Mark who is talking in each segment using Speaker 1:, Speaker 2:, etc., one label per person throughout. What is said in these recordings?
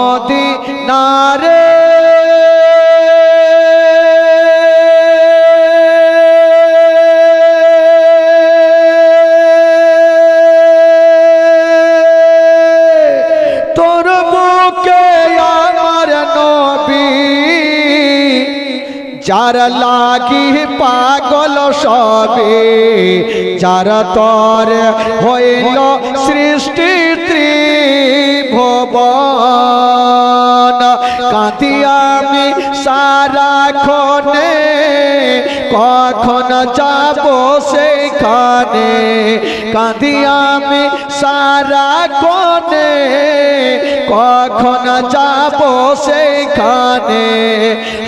Speaker 1: মদিনারে। তোর যার লাগি পাগল সবে যার তর হইল সৃষ্টি। কখন যাব সেইখানে কাঁদি আমি সারা কোনে কখন যাব সেইখানে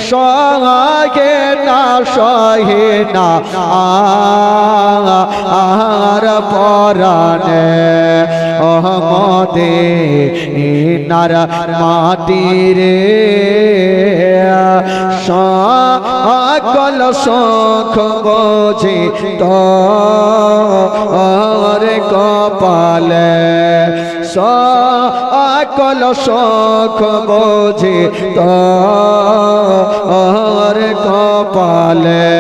Speaker 1: সহে না সহে না আর পরানে অহমদে নার মাটিরে সকল শোক বোঝে তোর কপালে। সকল শোক বোঝে তোর কপালে।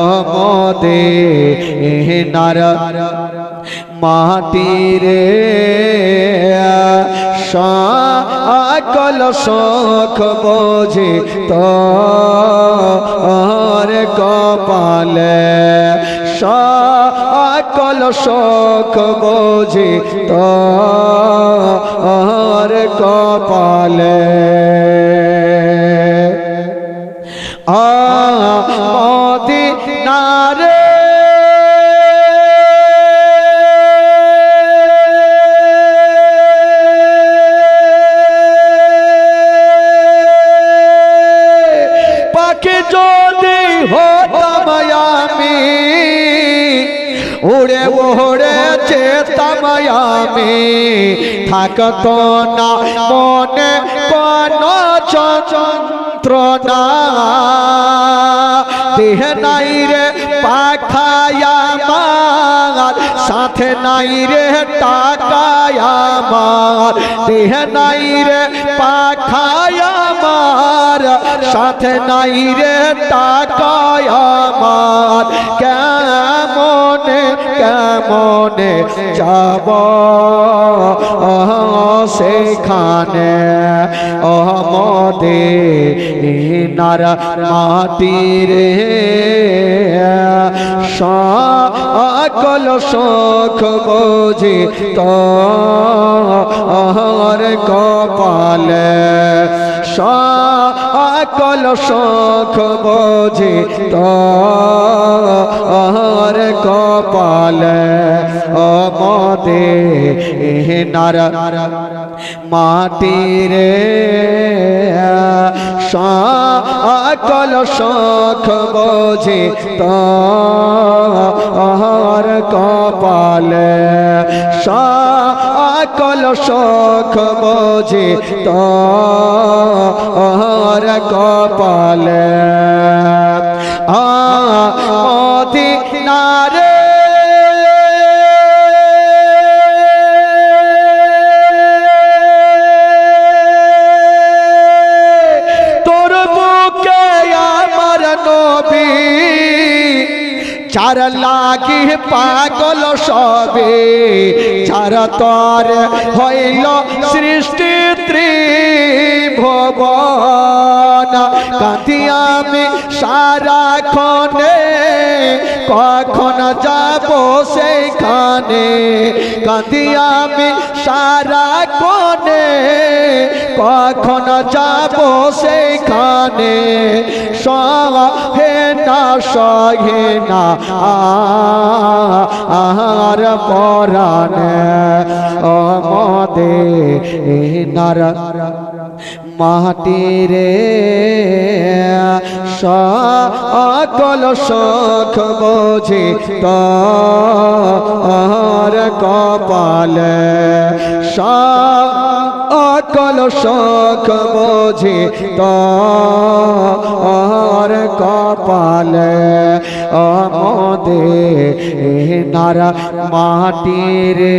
Speaker 1: অমদে নার মাটিরে সকল শখ বোঝে তোর কপালে। সকল শখ বোঝে তোর কপালে। পাখি যদি হতাম আমি, উড়ে ওড়ে চেতাম আমি। থাকতো না মনে কোন যন্ত্রণা। দেহ নাই রে পাখায়া মার সাথে নাই রে টাকায়া মার দেহ নাই রে পাখায়া মার সাথে নাই রে টাকায়া মার কেমনে কেমনে যাব সেখানে? অমদে নার মাটিরে সকল শোক বোঝে তোর কপালে। সকল শোক বোঝে তোর কপালে। অমদে নার মাটিরে সকল শখ বোঝে তার কপালে। সকল শখ বোঝে তার কপালে। নবী চার লাগি পাগল সবে চার তর হইল সৃষ্টি ত্রিভুবন। কাঁদি আমি সারা খনে কখন যাব সেইখানে? কাঁদি আমি সারা কোনে কখন যাব সেইখানে? সহে না সহে না আর পরানে অমদে নার মাটিরে সকল শোক বোঝে তোর কপালে। সকল শোক বোঝে তোর কপালে। অমদে নার মাটিরে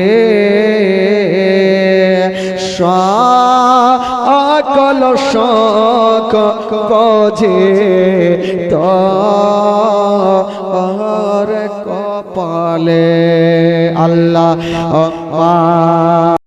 Speaker 1: সকল শখ কজে তোর কপালে আল্লাহ